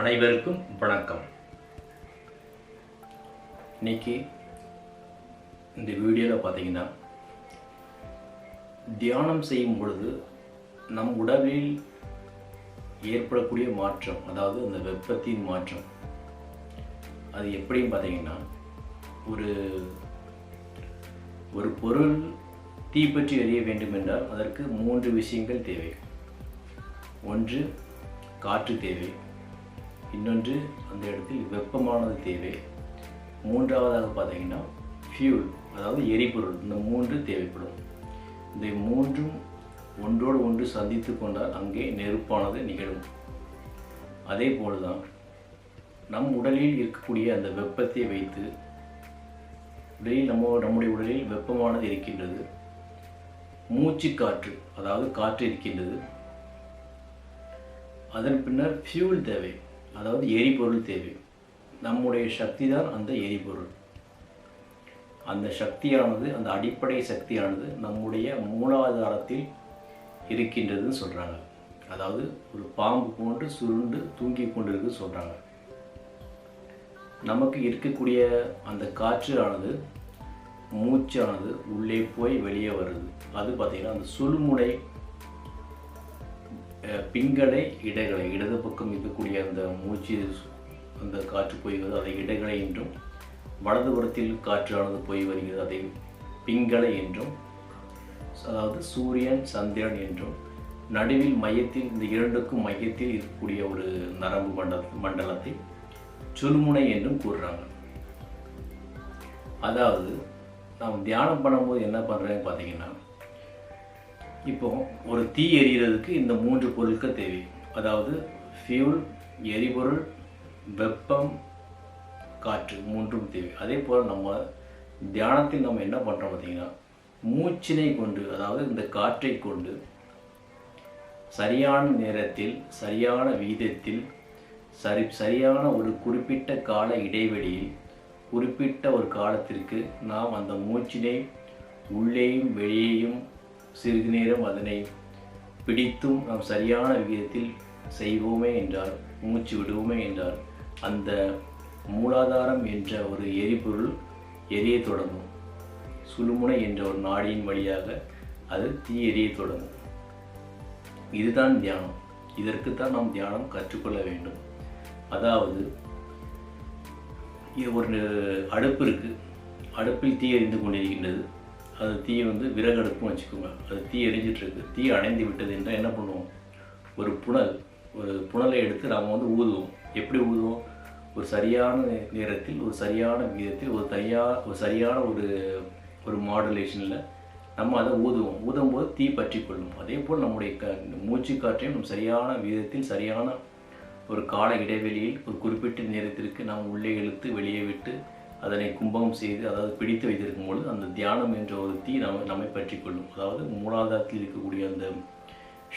அனைவருக்கும் வணக்கம். இன்னைக்கு இந்த வீடியோவில் பார்த்தீங்கன்னா தியானம் செய்யும் பொழுது நம் உடலில் ஏற்படக்கூடிய மாற்றம் அதாவது அந்த வெப்பத்தின் மாற்றம் அது எப்படின்னு பார்த்தீங்கன்னா ஒரு ஒரு பொருள் தீப்பற்றி எறிய வேண்டும் என்றால் அதற்கு மூன்று விஷயங்கள் தேவை. ஒன்று காற்று தேவை. இன்னொன்று அந்த இடத்தில் வெப்பமானது தேவை. மூன்றாவதாக பார்த்தீங்கன்னா ஃபியூல் அதாவது எரிபொருள் இந்த மூன்று தேவைப்படும். இந்த மூன்றும் ஒன்றோடு ஒன்று சந்தித்து கொண்டால் அங்கே நெருப்பானது நிகழும். அதே போலதான் நம் உடலில் இருக்கக்கூடிய அந்த வெப்பத்தை வைத்து உடலில் நம்ம நம்முடைய உடலில் வெப்பமானது இருக்கின்றது. மூச்சு காற்று அதாவது காற்று இருக்கின்றது. அதன் பின்னர் ஃபியூல் தேவை. அதாவது எரிபொருள் தேவை. நம்முடைய சக்தி தான் அந்த எரிபொருள். அந்த சக்தியானது அந்த அடிப்படை சக்தியானது நம்முடைய மூலாதாரத்தில் இருக்கின்றதுன்னு சொல்கிறாங்க அதாவது ஒரு பாம்பு போன்று சுருண்டு தூங்கி கொண்டிருக்கு சொல்கிறாங்க நமக்கு இருக்கக்கூடிய அந்த காற்றானது மூச்சானது உள்ளே போய் வெளியே வருது. அது பார்த்திங்கன்னா அந்த சுழுமுனை பிங்கடை பிங்கலை இடது பக்கம் இருக்கக்கூடிய அந்த மூச்சு அந்த காற்று போய்கிறது அதை இடகலை என்றும் வலதுபுறத்தில் காற்றானது போய் வருகிறது. அதை பிங்களை என்றும் அதாவது சூரியன் சந்திரன் என்றும் நடுவில் மையத்தில் இந்த இரண்டுக்கும் மையத்தில் இருக்கக்கூடிய ஒரு நரம்பு மண்டல மண்டலத்தை சுழுமுனை என்றும் கூறுறாங்க. அதாவது நாம் தியானம் பண்ணும்போது என்ன பண்ணுறேன்னு பார்த்தீங்கன்னா இப்போ ஒரு தீ எரியறதுக்கு இந்த மூன்று பொருட்கள் தேவை. அதாவது ஃபியூல் எரிபொருள் வெப்பம் காற்று மூன்றும் தேவை. அதே போல் நம்ம தியானத்தில் நம்ம என்ன பண்ணுறோம் பார்த்தீங்கன்னா மூச்சினை கொண்டு அதாவது இந்த காற்றை கொண்டு சரியான நேரத்தில் சரியான வீதத்தில் சரி சரியான ஒரு குறிப்பிட்ட கால இடைவெளியில் குறிப்பிட்ட ஒரு காலத்திற்கு நாம் அந்த மூச்சினை உள்ளேயும் வெளியேயும் சிறிது நேரம் அதனை பிடித்தும் நாம் சரியான விகிதத்தில் செய்வோமே என்றால் மூச்சு விடுவோமே என்றால் அந்த மூலாதாரம் என்ற ஒரு எரிபொருள் எரிய தொடங்கும். சுழுமுனை என்ற ஒரு நாடியின் வழியாக அது தீ எரிய தொடங்கும். இதுதான் தியானம். இதற்குத்தான் நாம் தியானம் கற்றுக்கொள்ள வேண்டும். அதாவது ஒரு அடுப்பு இருக்குது அடுப்பில் தீ எரிந்து கொண்டிருக்கின்றது. அது தீயை வந்து விறகு அடுப்புன்னு வச்சுக்கோங்க. அது தீ எரிஞ்சிட்டு இருக்கு. தீ அணைந்து விட்டது என்றால் என்ன பண்ணுவோம்? ஒரு புனல். ஒரு புனலை எடுத்து நாம் வந்து ஊதுவோம். எப்படி ஊதுவோம்? ஒரு சரியான நேரத்தில் ஒரு சரியான விதத்தில் ஒரு தனியா ஒரு சரியான ஒரு ஒரு மாடுலேஷனில் நம்ம அதை ஊதுவோம். ஊதும் போது தீ பற்றி கொள்ளும் அதே போல் நம்முடைய க மூச்சு காற்றையும் நம் சரியான விதத்தில் சரியான ஒரு கால இடைவெளியில் ஒரு குறிப்பிட்ட நேரத்திற்கு நாம் உள்ளே இழுத்து வெளியே விட்டு அதனை கும்பகம் செய்து அதாவது பிடித்து வைத்திருக்கும் பொழுது அந்த தியானம் என்ற ஒரு தீ நம்ம நம்மை பற்றி கொள்ளும் அதாவது மூலாதாரத்தில் இருக்கக்கூடிய அந்த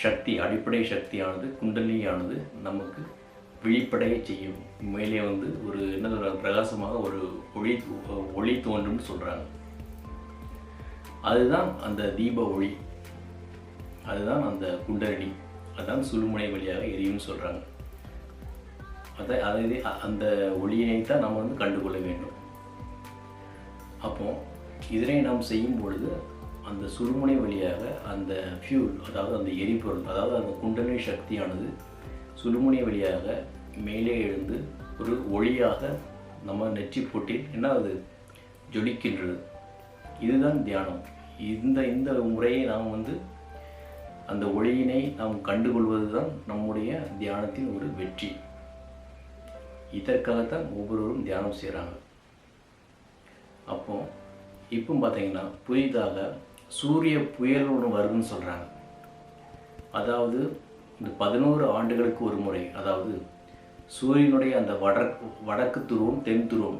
சக்தி அடிப்படை சக்தியானது குண்டலியானது நமக்கு விழிப்படைய செய்யும். மேலே வந்து ஒரு என்ன சொல்றாங்க பிரகாசமாக ஒரு ஒளி ஒளி தோன்றும்னு சொல்கிறாங்க அதுதான் அந்த தீப ஒளி. அதுதான் அந்த குண்டலினி. அதுதான் சுழுமுனை வழியாக எரியும்னு சொல்கிறாங்க அதை அதை அந்த ஒளியினை தான் நம்ம வந்து கண்டுகொள்ள வேண்டும். அப்போ இதனை நாம் செய்யும் பொழுது அந்த சுருமுனை வழியாக அந்த ஃபியூல் அதாவது அந்த எரிபொருள் அதாவது அந்த குண்டலினி சக்தியானது சுருமுனை வழியாக மேலே எழுந்து ஒரு ஒளியாக நம்ம நெற்றி போட்டில் என்ன அது? ஜொலிக்கின்றது. இதுதான் தியானம். இந்த இந்த முறையை நாம் வந்து அந்த ஒளியினை நாம் கண்டுகொள்வது தான் நம்முடைய தியானத்தின் ஒரு வெற்றி. இதற்காகத்தான் ஒவ்வொருவரும் தியானம் செய்கிறாங்க அப்போ இப்போ பார்த்தீங்கன்னா புதிதாக சூரிய புயல் ஒன்று வருதுன்னு சொல்கிறாங்க அதாவது இந்த பதினோரு ஆண்டுகளுக்கு ஒரு முறை அதாவது சூரியனுடைய அந்த வடக்கு வடக்கு துருவம் தென் துருவம்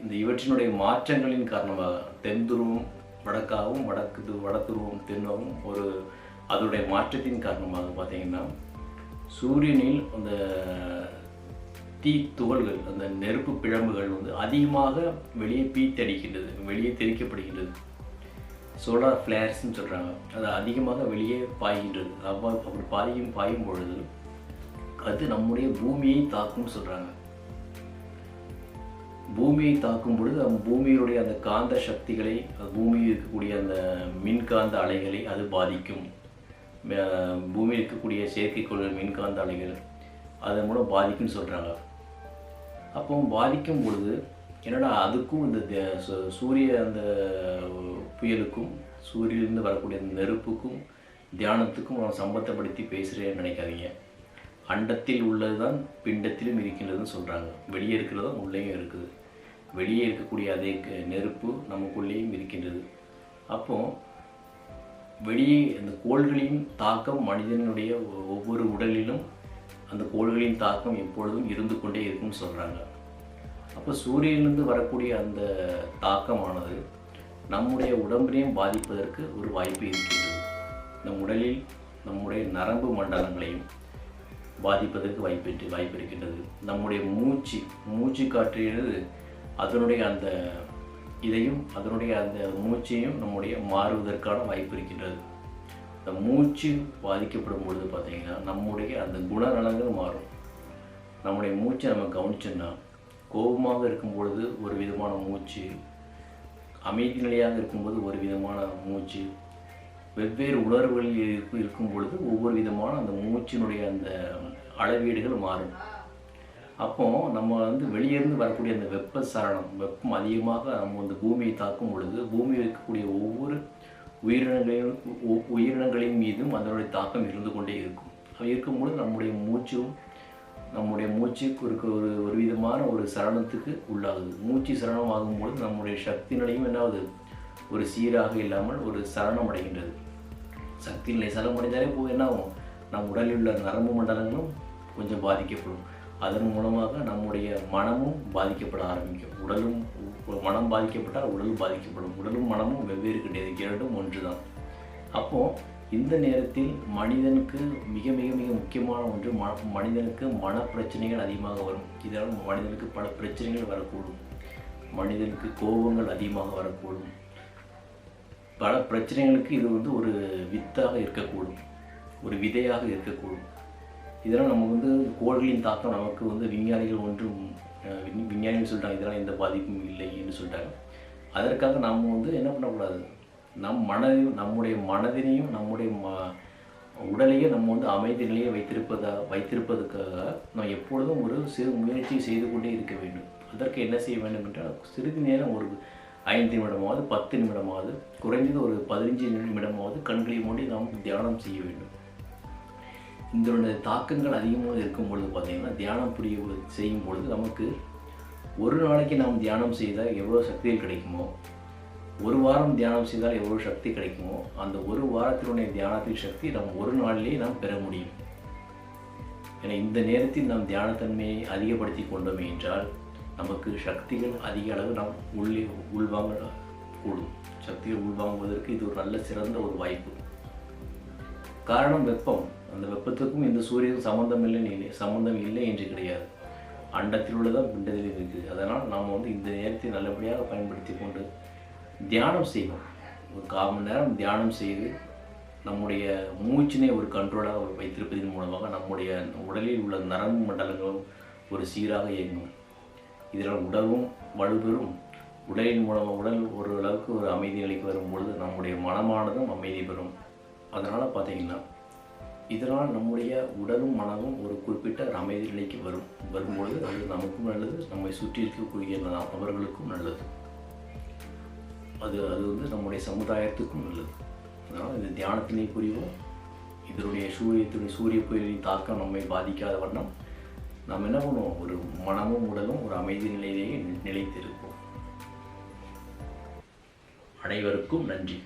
இந்த இவற்றினுடைய மாற்றங்களின் காரணமாக தென் துருவம் வடக்காகவும் வடக்கு து வடதுருவம் தென்னாகவும் ஒரு அதனுடைய மாற்றத்தின் காரணமாக பார்த்தீங்கன்னா சூரியனில் அந்த தீ துகள்கள் அந்த நெருப்பு பிழம்புகள் வந்து அதிகமாக வெளியே பீத்தடிக்கின்றது வெளியே தெரிக்கப்படுகின்றது சோலார் ஃப்ளேர்ஸ்னு சொல்கிறாங்க அது அதிகமாக வெளியே பாய்கின்றது. அவ்வாறு அப்படி பாயும் பாயும் பொழுது அது நம்முடைய பூமியை தாக்கும்னு சொல்கிறாங்க பூமியை தாக்கும் பொழுது அந்த பூமியுடைய அந்த காந்த சக்திகளை பூமியில் இருக்கக்கூடிய அந்த மின்காந்த அலைகளை அது பாதிக்கும். பூமியில் இருக்கக்கூடிய செயற்கைக்கோள்கள் மின்காந்த அலைகள் அதன் மூலம் பாதிக்கும்னு சொல்கிறாங்க அப்போ பாதிக்கும் பொழுது என்னடா அதுக்கும் இந்த தே- சு- சூரிய அந்த புயலுக்கும் சூரியனிலிருந்து வரக்கூடிய அந்த நெருப்புக்கும் தியானத்துக்கும் நான் சம்பந்தப்படுத்தி பேசுகிறேன்னு நினைக்காதீங்க. அண்டத்தில் உள்ளது தான் பிண்டத்திலும் இருக்கின்றதுன்னு சொல்கிறாங்க வெளியே இருக்கிறது தான் உள்ளேயும் இருக்குது. வெளியே இருக்கக்கூடிய அதே க- நெருப்பு நமக்குள்ளேயும் இருக்கின்றது. அப்போது வெளியே அந்த கோள்களின் தாக்கம் மனிதனுடைய ஒ- ஒவ்வொரு உடலிலும் அந்த கோள்களின் தாக்கம் எப்பொழுதும் இருந்து கொண்டே இருக்கும்னு சொல்கிறாங்க அப்போ சூரியனிலிருந்து வரக்கூடிய அந்த தாக்கமானது நம்முடைய உடம்பினையும் பாதிப்பதற்கு ஒரு வாய்ப்பு இருக்கின்றது. நம் உடலில் நம்முடைய நரம்பு மண்டலங்களையும் பாதிப்பதற்கு வாய்ப்பு வாய்ப்பு இருக்கின்றது. நம்முடைய மூச்சு மூச்சு காற்றுகிறது அதனுடைய அந்த இதையும் அதனுடைய அந்த மூச்சையும் நம்முடைய மாறுவதற்கான வாய்ப்பு இருக்கின்றது. இந்த மூச்சு பாதிக்கப்படும் பொழுது பார்த்தீங்கன்னா நம்முடைய அந்த குணநலங்கள் மாறும். நம்முடைய மூச்சை நம்ம கவனிச்சோன்னா கோபமாக இருக்கும் பொழுது ஒரு விதமான மூச்சு அமைதி நிலையாக இருக்கும்போது ஒரு விதமான மூச்சு வெவ்வேறு உணர்வுகளில் இருக்கும் இருக்கும் பொழுது ஒவ்வொரு விதமான அந்த மூச்சினுடைய அந்த அளவீடுகள் மாறும். அப்போ நம்ம வந்து வெளியேருந்து வரக்கூடிய அந்த வெப்ப சரணம் வெப்பம் அதிகமாக நம்ம வந்து பூமியை தாக்கும் பொழுது பூமியில் இருக்கக்கூடிய ஒவ்வொரு உயிரினங்களையும் உயிரினங்களின் மீதும் அதனுடைய தாக்கம் இருந்து கொண்டே இருக்கும். அது இருக்கும்பொழுது நம்முடைய மூச்சும் நம்முடைய மூச்சுக்கு இருக்க ஒரு ஒரு விதமான ஒரு சரணத்துக்கு உள்ளாகுது. மூச்சு சரணம் ஆகும்பொழுது நம்முடைய சக்தி நிலையும் என்னாவது ஒரு சீராக இல்லாமல் ஒரு சரணம் அடைகின்றது சக்தி நிலை சரணம் அடைந்தாலே போய் என்ன ஆகும் நம் உடலில் உள்ள நரம்பு மண்டலங்களும் கொஞ்சம் பாதிக்கப்படும். அதன் மூலமாக நம்முடைய மனமும் பாதிக்கப்பட ஆரம்பிக்கும். உடலும் மனம் பாதிக்கப்பட்டால் உடலும் பாதிக்கப்படும். உடலும் மனமும் வெவ்வேறு கிடையாது இரண்டும் ஒன்று தான் அப்போது இந்த நேரத்தில் மனிதனுக்கு மிக மிக மிக முக்கியமான ஒன்று ம மனிதனுக்கு மன பிரச்சனைகள் அதிகமாக வரும். இதனால் மனிதனுக்கு பல பிரச்சனைகள் வரக்கூடும். மனிதனுக்கு கோபங்கள் அதிகமாக வரக்கூடும். பல பிரச்சனைகளுக்கு இது வந்து ஒரு வித்தாக இருக்கக்கூடும். ஒரு விதையாக இருக்கக்கூடும். இதெல்லாம் நம்ம வந்து கோள்களின் தாக்கம் நமக்கு வந்து விஞ்ஞானிகள் ஒன்றும் விஞ்ஞானிகள் சொல்லிட்டாங்க இதெல்லாம் எந்த பாதிப்பும் இல்லை என்று சொல்லிட்டாங்க அதற்காக நாம் வந்து என்ன பண்ணக்கூடாது? நம் மனதையும் நம்முடைய மனதினையும் நம்முடைய ம உடலையும் நம்ம வந்து அமைதி நிலையை வைத்திருப்பதா வைத்திருப்பதற்காக நாம் எப்பொழுதும் ஒரு சிறு முயற்சி செய்து கொண்டே இருக்க வேண்டும். அதற்கு என்ன செய்ய வேண்டும் என்றால் சிறிது நேரம் ஒரு ஐந்து நிமிடமாவது பத்து நிமிடமாவது குறைந்தது ஒரு பதினஞ்சு நிமிடமாவது கண்களை மூடி நாம் தியானம் செய்ய வேண்டும். இதனுடைய தாக்கங்கள் அதிகமாக இருக்கும் பொழுது பார்த்தீங்கன்னா தியானம் புரிய செய்யும் பொழுது நமக்கு ஒரு நாளைக்கு நாம் தியானம் செய்தால் எவ்வளோ சக்திகள் கிடைக்குமோ ஒரு வாரம் தியானம் செய்தால் எவ்வளோ சக்தி கிடைக்குமோ அந்த ஒரு வாரத்தினுடைய தியானத்தின் சக்தி நம் ஒரு நாளிலேயே நாம் பெற முடியும். என இந்த நேரத்தில் நாம் தியானத்தன்மையை அதிகப்படுத்தி கொண்டோமே என்றால் நமக்கு சக்திகள் அதிக அளவு நாம் உள்ளே உள்வாங்க கூடும். சக்திகள் உள்வாங்குவதற்கு இது ஒரு நல்ல சிறந்த ஒரு வாய்ப்பு. காரணம் வெப்பம். அந்த வெப்பத்துக்கும் இந்த சூரியன் சம்மந்தம் இல்லை இல்லை இல்லை என்று கிடையாது. அண்டத்தில் உள்ளதான் பிண்டத்தில் இருக்குது. அதனால் நாம் வந்து இந்த நேரத்தை நல்லபடியாக பயன்படுத்தி கொண்டு தியானம் செய்வோம் ஒரு கால் மணி நேரம் தியானம் செய்து நம்முடைய மூச்சினை ஒரு கண்ட்ரோலாக வைத்திருப்பதன் மூலமாக நம்முடைய உடலில் உள்ள நரம்பு மண்டலங்களும் ஒரு சீராக இயங்கும். இதனால் உடலும் வலுப்பெறும் உடலின் மூலமாக உடல் ஒரு அளவுக்கு ஒரு அமைதி நிலைக்கு வரும்பொழுது நம்முடைய மனமானதும் அமைதி பெறும். அதனால் பார்த்தீங்கன்னா இதனால் நம்முடைய உடலும் மனமும் ஒரு குறிப்பிட்ட ஒரு அமைதி நிலைக்கு வரும். வரும்பொழுது அது நமக்கும் நல்லது நம்மை சுற்றி இருக்கக்கூடிய அவர்களுக்கும் நபர்களுக்கும் நல்லது. அது அது வந்து நம்முடைய சமுதாயத்துக்கும் நல்லது. அதனால் இந்த தியானத்தினை புரிவோம். இதனுடைய சூரியத்தினுடைய சூரிய புயலின் தாக்கம் நம்மை பாதிக்காத வண்ணம் நாம் என்ன பண்ணுவோம்? ஒரு மனமும் உடலும் ஒரு அமைதி நிலையிலேயே நிலைத்திருப்போம். அனைவருக்கும் நன்றி.